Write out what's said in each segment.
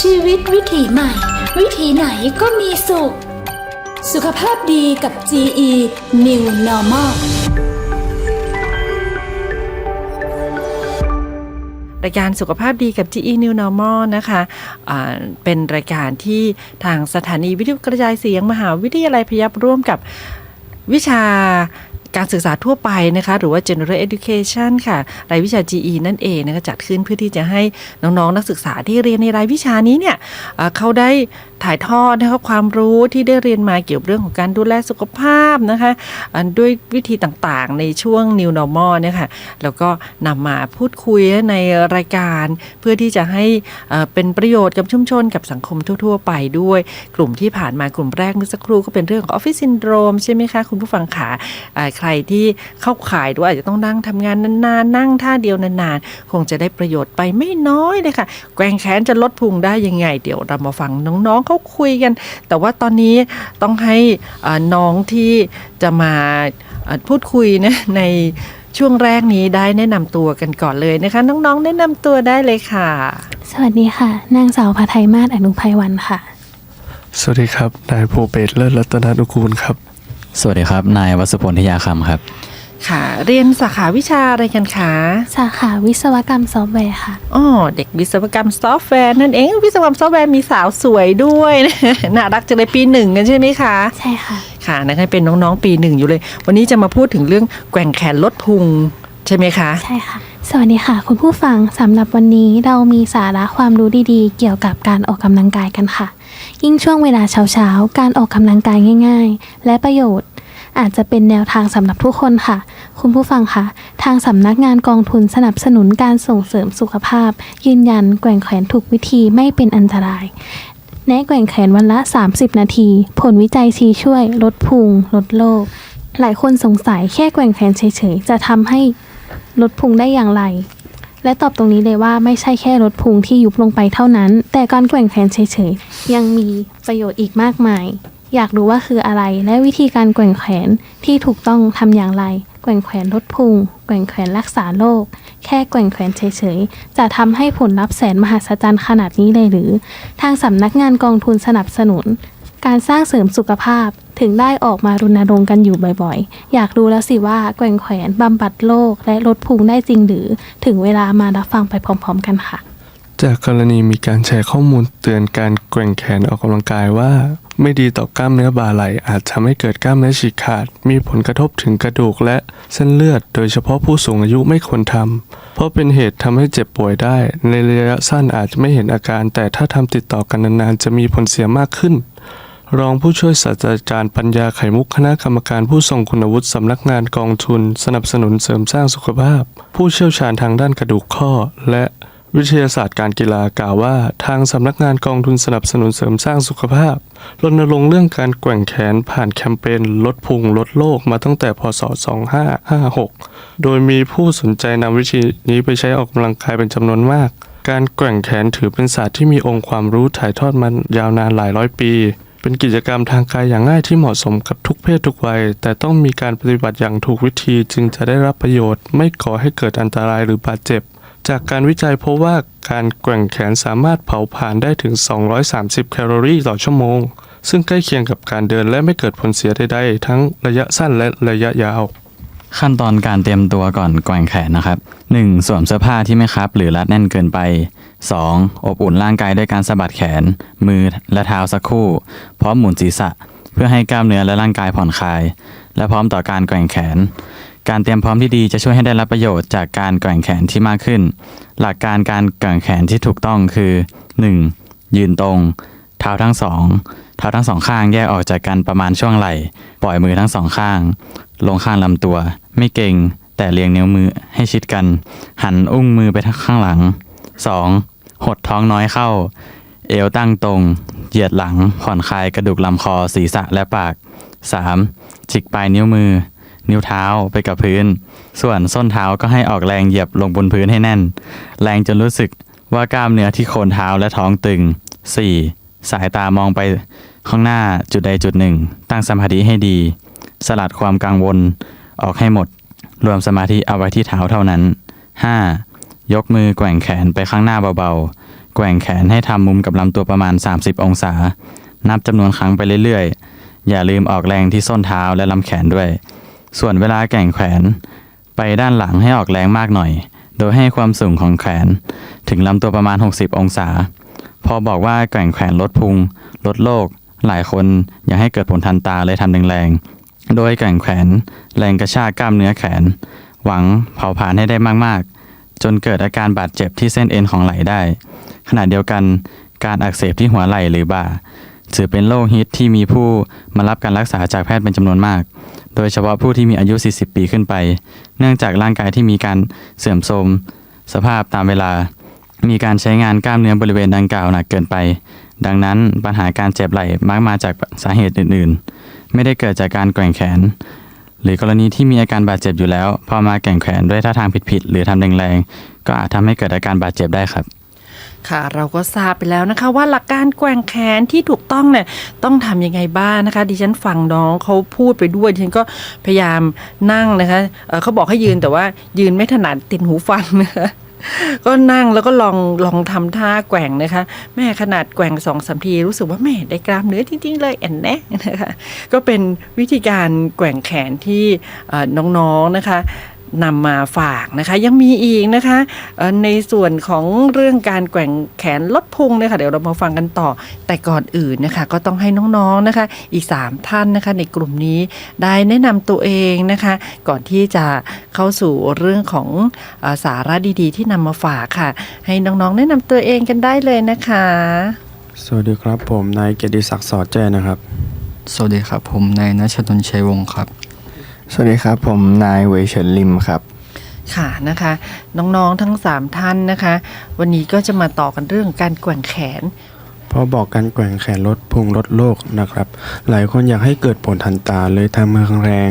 ชีวิตวิถีใหม่ วิถีไหนก็มีสุข สุขภาพดีกับ GE New Normal รายการสุขภาพดีกับ GE New Normal นะคะอ่าเป็นรายการที่ทางสถานีวิทยุกระจายเสียงมหาวิทยาลัยพยัพร่วมกับวิชา การศึกษาทั่วไปนะคะ หรือว่า General Education ค่ะรายวิชา GE นั่นเองนะคะจัดขึ้นเพื่อที่จะให้น้องๆนนักศึกษาที่เรียนในรายวิชานี้เนี่ยเขาได้ ถ่ายทอดนะคะความรู้ที่ได้เรียนมาเกี่ยวกับเรื่องของการดูแลสุขภาพนะคะด้วยวิธีต่างๆในช่วง New Normal เนี่ยค่ะแล้วก็นำมาพูดคุยในรายการเพื่อที่จะให้เป็นประโยชน์กับชุมชนกับสังคมทั่ว ๆ ไปด้วย กลุ่มที่ผ่านมากลุ่มแรกเมื่อสักครู่ก็เป็นเรื่องของออฟฟิศซินโดรมใช่ไหมคะ คุณผู้ฟังขาใครที่เข้าข่ายด้วยอาจจะต้องนั่งทำงานนานๆ นั่งท่าเดียวนานๆ คงจะได้ประโยชน์ไปไม่น้อยเลยค่ะแกวงแขนจะลดพุงได้ยังไง เดี๋ยวเรามาฟังน้องๆเขาคุยกัน แต่ว่าตอนนี้ต้องให้อ่าน้องที่จะมาอ่าพูดคุยนะในช่วงแรกนี้ได้แนะนำตัวกันก่อนเลยนะคะ น้องๆ แนะนำตัวได้เลยค่ะ สวัสดีค่ะ นางสาวพาไทยมาศอนุภัยวันค่ะ สวัสดีครับ นายภูเบศรเลิศรัตนานุกูลครับ สวัสดีครับ นายวัสพลทยาคำครับ ค่ะ เรียนสาขาวิชาอะไรกันคะ สาขาวิศวกรรมซอฟต์แวร์ค่ะ อ๋อ เด็กวิศวกรรมซอฟต์แวร์นั่นเอง วิศวกรรมซอฟต์แวร์มีสาวสวยด้วย น่ารักจังเลยปีหนึ่งกันใช่ไหมคะ ใช่ค่ะ ค่ะนะคะเป็นน้องๆปีหนึ่งอยู่เลย วันนี้จะมาพูดถึงเรื่องแกว่งแขนลดพุงใช่ไหมคะ ใช่ค่ะ สวัสดีค่ะ คุณผู้ฟังสำหรับวันนี้เรามีสาระความรู้ดีๆ เกี่ยวกับการออกกำลังกายกันค่ะ ยิ่งช่วงเวลาเช้าๆ การออกกำลังกายง่าย ๆ และประโยชน์ อาจจะเป็นแนวทางสำหรับทุกคนค่ะ คุณผู้ฟังคะทางสำนักงานกองทุนสนับสนุนการส่งเสริมสุขภาพ ยืนยันแกว่งแขนถูกวิธีไม่เป็นอันตรายแนะแกว่งแขนวันละ 30 นาที ผลวิจัยชี้ช่วย ลดพุง ลดโรค หลายคนสงสัยแค่แกว่งแขนเฉยๆ จะทำให้ลดพุงได้อย่างไร และตอบตรงนี้เลยว่าไม่ใช่แค่ลดพุงที่ยุบลงไปเท่านั้น แต่การแกว่งแขนเฉยๆ ยังมีประโยชน์อีกมากมาย อยากรู้ว่าคืออะไร และวิธีการแกว่งแขนที่ถูกต้องทำอย่างไร แกว่งแขนลดพุง แกว่งแขนรักษาโรค แค่แกว่งแขนเฉยๆ จะทำให้ผลลัพธ์แสนมหัศจรรย์ขนาดนี้เลยหรือ ทางสำนักงานกองทุนสนับสนุน การสร้างเสริมสุขภาพถึงได้ออกมารณรงค์กันอยู่บ่อยๆ อยากรู้แล้วสิว่าแกว่งแขวนบำบัดโรคและลดพุงได้จริงหรือ ถึงเวลามารับฟังไปพร้อม ๆ กันค่ะ จากกรณีมีการแชร์ข้อมูลเตือนการแกว่งแขนออกกำลังกายว่า ไม่ดีต่อกล้ามเนื้อบ่าไหล่อาจทำให้เกิดกล้ามเนื้อฉีกขาด มีผลกระทบถึงกระดูกและเส้นเลือด โดยเฉพาะผู้สูงอายุไม่ควรทำเพราะเป็นเหตุทำให้เจ็บป่วยได้ ในระยะสั้นอาจจะไม่เห็นอาการ แต่ถ้าทำติดต่อกันนานๆ จะมีผลเสียมากขึ้นรองผู้ช่วยศาสตราจารย์ปัญญาไข่มุกคณะกรรมการผู้ทรงคุณวุฒิสำนักงานกองทุน สนับสนุนเสริมสร้างสุขภาพ ผู้เชี่ยวชาญทางด้านกระดูกข้อ และ วิทยาศาสตร์การกีฬากล่าวว่า ทางสำนักงานกองทุนสนับสนุนเสริมสร้างสุขภาพรณรงค์เรื่องการแกว่งแขนผ่านแคมเปญลดพุงลดโลกมาตั้งแต่พศ 2556 โดยมีผู้สนใจนำวิธีนี้ไปใช้ออกกำลังกายเป็นจำนวนมาก การแกว่งแขนถือเป็นศาสตร์ที่มีองค์ความรู้ถ่ายทอดมายาวนานหลายร้อยปี เป็นกิจกรรมทางกายอย่างง่ายที่เหมาะสมกับทุกเพศทุกวัย แต่ต้องมีการปฏิบัติอย่างถูกวิธีจึงจะได้รับประโยชน์ ไม่ก่อให้เกิดอันตรายหรือบาดเจ็บ จากการวิจัยพบว่าการแกว่งแขนสามารถเผาผลาญได้ถึง 230 แคลอรี่ต่อชั่วโมง ซึ่งใกล้เคียงกับการเดินและไม่เกิดผลเสียใดๆ ทั้งระยะสั้นและระยะยาว ขั้นตอนการเตรียมตัวก่อนแกว่งแขนนะครับ 1. สวมเสื้อผ้าที่ไม่คับ หรือรัดแน่นเกินไป 2. อบอุ่นร่างกายด้วยการสะบัดแขน มือและเท้าสักครู่ พร้อมหมุนศีรษะ เพื่อให้กล้ามเนื้อและร่างกายผ่อนคลาย และพร้อมต่อการแกว่งแขน การเตรียมพร้อมที่ดีจะช่วยให้ได้รับประโยชน์จากการแกว่งแขนที่มากขึ้น หลักการการแกว่งแขนที่ถูกต้องคือ 1. ยืนตรง เท้าทั้งสองเท้าทั้งสองข้างแยกออกจากกันประมาณช่วงไหล่ ปล่อยมือทั้งสองข้าง ลงข้างลำตัว ไม่เก่ง แต่เรียงนิ้วมือให้ชิดกัน หันอุ้งมือไปทางข้างหลัง 2. หดท้องน้อยเข้า เอวตั้งตรง เหยียดหลังผ่อนคลายกระดูกลำคอศีรษะและปาก 3. จิกปลายนิ้วมือ นิ้วเท้าไปกับพื้น ส่วนส้นเท้าก็ให้ออกแรงเหยียบลงบนพื้นให้แน่น แรงจนรู้สึกว่ากล้ามเนื้อที่โคนเท้าและท้องตึง 4. สายตามองไปข้างหน้าจุดใดจุดหนึ่ง ตั้งสมาธิให้ดี สลัดความกังวลออกให้หมด รวมสมาธิเอาไว้ที่เท้าเท่านั้น 5. ยกมือแกว่งแขนไปข้างหน้าเบาๆ แกว่งแขนให้ทำมุมกับลำตัวประมาณ 30 องศา นับจำนวนครั้งไปเรื่อยๆ อย่าลืมออกแรงที่ส้นเท้าและลำแขนด้วย ส่วนเวลาแก่งแขวน ไปด้านหลังให้ออกแรงมากหน่อย โดยให้ความสูงของแขน ถึงลำตัวประมาณ 60 องศา พอบอกว่าแก่งแขวนลดพุง ลดโลก หลายคนอยากให้เกิดผลทันตาเลยทำแรงๆโดยแก่งแขวนแรงกระชากกล้ามเนื้อแขน หวังเผาผลาญให้ได้มากๆ จนเกิดอาการบาดเจ็บที่เส้นเอ็นของไหล่ได้ ขณะเดียวกันการอักเสบที่หัวไหล่หรือบ่าถือเป็นโรคฮิตที่มีผู้มารับการรักษาจากแพทย์เป็นจำนวนมาก โดยเฉพาะผู้ที่มีอายุ 40 ปีขึ้นไป เนื่องจากร่างกายที่มีการเสื่อมโทรมสภาพตามเวลา มีการใช้งานกล้ามเนื้อบริเวณดังกล่าวหนักเกินไป ดังนั้นปัญหาการเจ็บไหล่มักมาจากสาเหตุอื่น ๆ ไม่ได้เกิดจากการแกว่งแขน หรือกรณีที่มีอาการบาดเจ็บอยู่แล้ว พอมาแกว่งแขนด้วยท่าทางผิดๆหรือทำแรงๆก็อาจทำให้เกิดอาการบาดเจ็บได้ครับ ค่ะ เราก็ทราบไปแล้วนะคะว่าหลักการแกว่งแขนที่ถูกต้องเนี่ยต้องทำยังไงบ้างนะคะ ดิฉันฟังน้องเขาพูดไปด้วยดิฉันก็พยายามนั่งนะคะเเขาบอกให้ยืนแต่ว่ายืนไม่ถนัดติดหูฟังนะคะก็นั่งแล้วก็ลองลองทำท่าแกว่งนะคะ แม่ขนาดแกว่งสองสามทีรู้สึกว่าแม่ได้กล้ามเนื้อจริงๆเลยแอนแน่นะคะก็เป็นวิธีการแกว่งแขนที่น้องๆนะคะ นำมาฝากนะคะ ยังมีอีกนะคะเอ่อในส่วนของเรื่องการแกว่งแขนลดพุงเนี่ยค่ะเดี๋ยวเรามาฟังกันต่อ แต่ก่อนอื่นนะคะ ก็ต้องให้น้องๆนะคะ อีก 3 ท่านนะคะ ในกลุ่มนี้ได้แนะนำตัวเองนะคะ ก่อนที่จะเข้าสู่เรื่องของเออสาระดีๆ ที่นำมาฝากค่ะ ให้น้องๆ แนะนำตัวเองกันได้เลยนะคะ สวัสดีครับผมนายเกียรติศักดิ์สอดแจ้นะครับ สวัสดีครับผมนายนัชนนท์ชัยวงศ์ครับ สวัสดีครับ ผมนายเวเฉินลิมครับ ค่ะนะคะ น้องๆทั้ง 3 ท่านนะคะ วันนี้ก็จะมาต่อกันเรื่องการแกว่งแขนพอบอกการแกว่งแขนลดพุงลดโลกนะครับ หลายคนอยากให้เกิดผลทันตาเลยทำมือแรง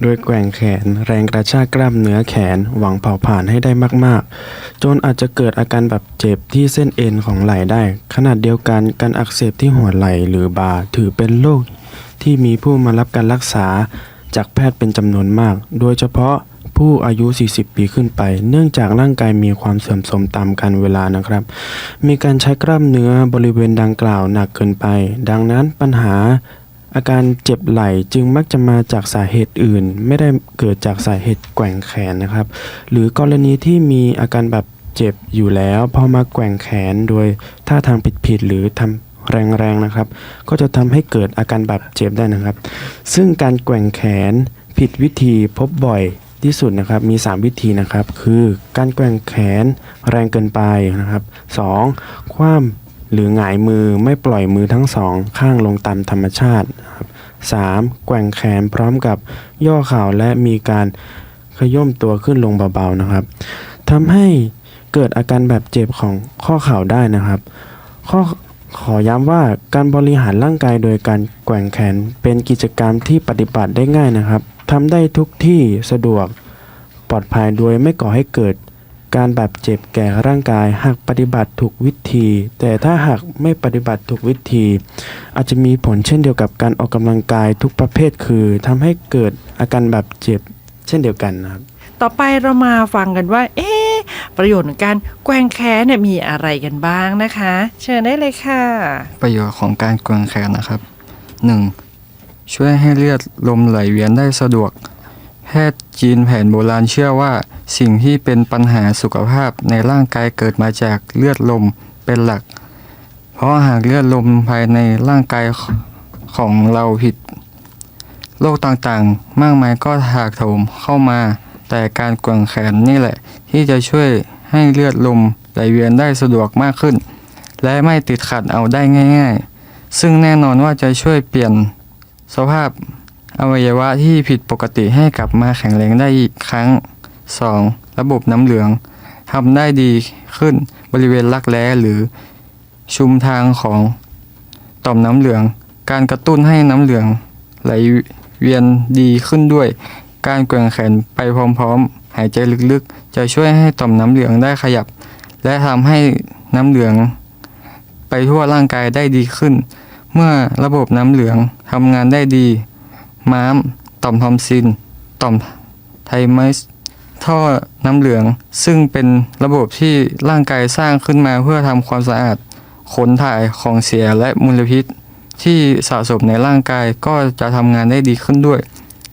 โดยแกว่งแขนแรงกระชากกล้ามเนื้อแขนหวังเผาผลาญให้ได้มากๆ จนอาจจะเกิดอาการแบบเจ็บที่เส้นเอ็นของไหล่ได้ ขนาดเดียวกันการอักเสบที่หัวไหล่หรือบ่าถือเป็นโรคที่มีผู้มารับการรักษา จากแพทย์เป็นจำนวนมาก โดยเฉพาะผู้อายุ 40 ปีขึ้นไป เนื่องจากร่างกายมีความเสื่อมโทรมตามกาลเวลานะครับ มีการใช้กล้ามเนื้อบริเวณดังกล่าวหนักเกินไป ดังนั้นปัญหาอาการเจ็บไหล่จึงมักจะมาจากสาเหตุอื่น ไม่ได้เกิดจากสาเหตุแกว่งแขนนะครับ หรือกรณีที่มีอาการแบบเจ็บอยู่แล้วพอมาแกว่งแขนโดยท่าทางผิดๆหรือทำ แรงๆนะครับ ก็จะทำให้เกิดอาการบาดเจ็บได้นะครับ ซึ่งการแกว่งแขนผิดวิธีพบบ่อยที่สุดนะครับมี 3 วิธีนะครับ คือการแกว่งแขนแรงเกินไปนะครับ 2. คว่ำหรือหงายมือไม่ปล่อยมือทั้งสองข้างลงตามธรรมชาติครับ 3. แกว่งแขนพร้อมกับย่อเข่าและมีการขย่มตัวขึ้นลงเบาๆนะครับทำให้เกิดอาการแบบเจ็บของข้อเข่าได้นะครับ ข้อ ขอย้ำว่าการบริหารร่างกายโดยการแกว่งแขนเป็นกิจกรรมที่ปฏิบัติได้ง่ายนะครับทำได้ทุกที่สะดวก ปลอดภัยโดยไม่ก่อให้เกิด การบาดเจ็บแก่ร่างกายหากปฏิบัติถูกวิธี แต่ถ้าหากไม่ปฏิบัติถูกวิธี อาจจะมีผลเช่นเดียวกับการออกกำลังกายทุกประเภทคือทำให้เกิดอาการบาดเจ็บเช่นเดียวกันนะครับต่อไปเรามาฟังกันว่า เอ๊ ประโยชน์ของการแกว่งแขนเนี่ยมีอะไรกันบ้างนะคะ เชิญได้เลยค่ะ ประโยชน์ของการแกว่งแขนนะครับ 1. ช่วยให้เลือดลมไหลเวียนได้สะดวก แพทย์จีนแผนโบราณเชื่อว่าสิ่งที่เป็นปัญหาสุขภาพในร่างกายเกิดมาจากเลือดลมเป็นหลัก เพราะหากเลือดลมภายในร่างกายของเราผิด โรคต่างๆ มากมายก็ถากโถมเข้ามา แต่การกว่งแขนนี่แหละ ที่จะช่วยให้เลือดลมไหลเวียนได้สะดวกมากขึ้น และไม่ติดขัดเอาได้ง่าย ๆ ซึ่งแน่นอนว่าจะช่วยเปลี่ยนสภาพอวัยวะที่ผิดปกติให้กลับมาแข็งแรงได้อีกครั้ง 2. ระบบน้ำเหลืองทำได้ดีขึ้นบริเวณรักแร้หรือชุมทางของต่อมน้ำเหลือง การกระตุ้นให้น้ำเหลืองไหลเวียนดีขึ้นด้วย การแกว่งแขนไปพร้อมๆ หายใจลึกๆ จะช่วยให้ต่อมน้ำเหลืองได้ขยับ และทำให้น้ำเหลืองไปทั่วร่างกายได้ดีขึ้น เมื่อระบบน้ำเหลืองทำงานได้ดี ม้าม ต่อมทอมซิน ต่อมไทมัสท่อน้ำเหลือง ซึ่งเป็นระบบที่ร่างกายสร้างขึ้นมาเพื่อทำความสะอาด ขนถ่ายของเสียและมลพิษ ที่สะสมในร่างกายก็จะทำงานได้ดีขึ้นด้วย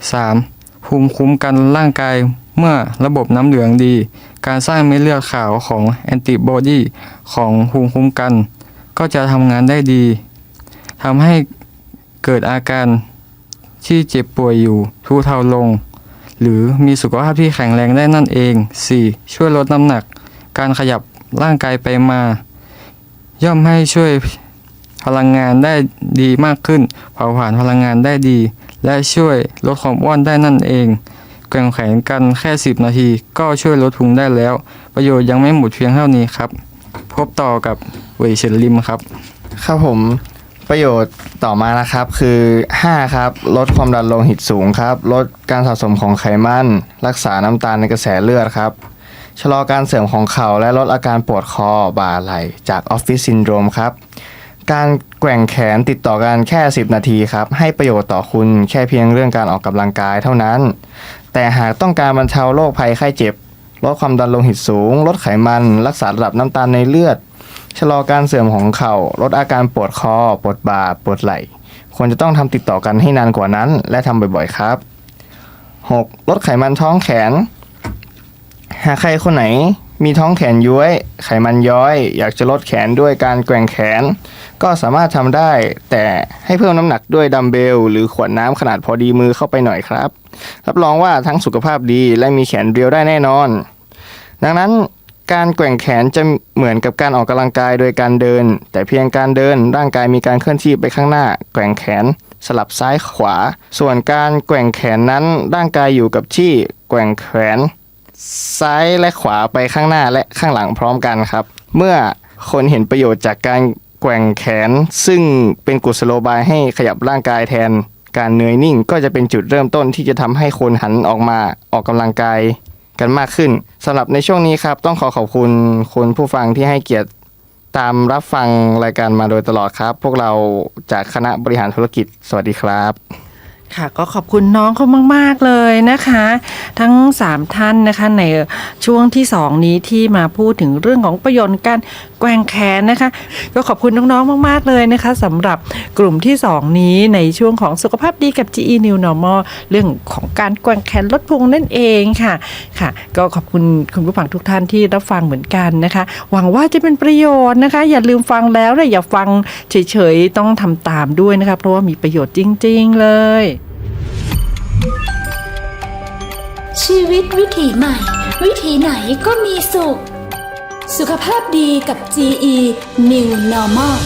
3. ภูมิคุ้มกันร่างกายเมื่อระบบน้ำเหลืองดี การสร้างเม็ดเลือดขาวของแอนติบอดีของภูมิคุ้มกัน ก็จะทำงานได้ดีทำให้เกิดอาการที่เจ็บป่วยอยู่ทุเลาลง หรือมีสุขภาพที่แข็งแรงได้นั่นเอง 4. ช่วยลดน้ำหนัก การขยับร่างกายไปมา ย่อมให้ช่วยพลังงานได้ดีมากขึ้น เผาผลาญพลังงานได้ดี และช่วยลดความอ้วนได้นั่นเองแกว่งแขนกันแค่ 10 นาที ก็ช่วยลดพุงได้แล้ว ประโยชน์ยังไม่หมดเพียงเท่านี้ครับ พบต่อกับเวยเชนลิมครับ ครับผมประโยชน์ต่อมานะครับคือ 5 ครับ ลดความดันโลหิตสูงครับ ลดการสะสมของไขมัน รักษาน้ำตาลในกระแสเลือดครับ ชะลอการเสื่อมของเข่าและลดอาการปวดคอบ่าไหล่จากออฟฟิศซินโดรมครับ การ แกว่งแขนติดต่อกันแค่ 10 นาทีครับ ให้ประโยชน์ต่อคุณแค่เพียงเรื่องการออกกำลังกายเท่านั้น แต่หากต้องการบรรเทาโรคภัยไข้เจ็บ ลดความดันโลหิตสูง ลดไขมัน รักษาระดับน้ำตาลในเลือด ชะลอการเสื่อมของเข่า ลดอาการปวดคอ ปวดบ่า ปวดไหล่ ควรจะต้องทำติดต่อกันให้นานกว่านั้น และทำบ่อยๆครับ 6. ลดไขมันท้องแขน หากใครคนไหน มีท้องแขนย้วย ไขมันย้อย อยากจะลดแขนด้วยการแกว่งแขน ก็สามารถทำได้ แต่ให้เพิ่มน้ำหนักด้วยดัมเบล หรือขวดน้ำขนาดพอดีมือเข้าไปหน่อยครับ รับรองว่าทั้งสุขภาพดีและมีแขนเรียวได้แน่นอน ดังนั้นการแกว่งแขนจะเหมือนกับการออกกำลังกายโดยการเดิน แต่เพียงการเดินร่างกายมีการเคลื่อนที่ไปข้างหน้า แกว่งแขน สลับซ้ายขวา ส่วนการแกว่งแขนนั้นร่างกายอยู่กับที่ แกว่งแขน ซ้ายและขวาไปข้างหน้าและข้างหลังพร้อมกันครับ เมื่อคนเห็นประโยชน์จากการแกว่งแขน ซึ่งเป็นกุศโลบายให้ขยับร่างกายแทนการเหนื่อยนิ่งก็จะเป็นจุดเริ่มต้นที่จะทำให้คนหันออกมาออกกำลังกายกันมากขึ้นสำหรับในช่วงนี้ครับ ต้องขอขอบคุณคุณผู้ฟังที่ให้เกียรติตามรับฟังรายการมาโดยตลอดครับ พวกเราจากคณะบริหารธุรกิจ สวัสดีครับ ค่ะก็ขอบคุณน้องเขามาก ๆ เลยนะคะ ทั้ง 3 ท่านนะคะในช่วงที่ 2 นี้ที่มาพูดถึงเรื่องของประโยชน์การ แกว่งแขนนะคะ ก็ขอบคุณน้องๆมาก ๆ เลยนะคะสำหรับกลุ่มที่ 2 นี้ในช่วงของสุขภาพดีกับ GE New Normal เรื่องของการแกว่งแขนลดพุงนั่นเองค่ะค่ะ ก็ขอบคุณคุณผู้ฟังทุกท่านที่รับฟังเหมือนกันนะคะ หวังว่าจะเป็นประโยชน์นะคะ อย่าลืมฟังแล้วนะอย่าฟังเฉยๆต้องทำตามด้วยนะคะเพราะว่ามีประโยชน์จริง ๆ เลย ชีวิตวิถีใหม่ วิถีไหนก็มีสุข สุขภาพดีกับ GE New Normal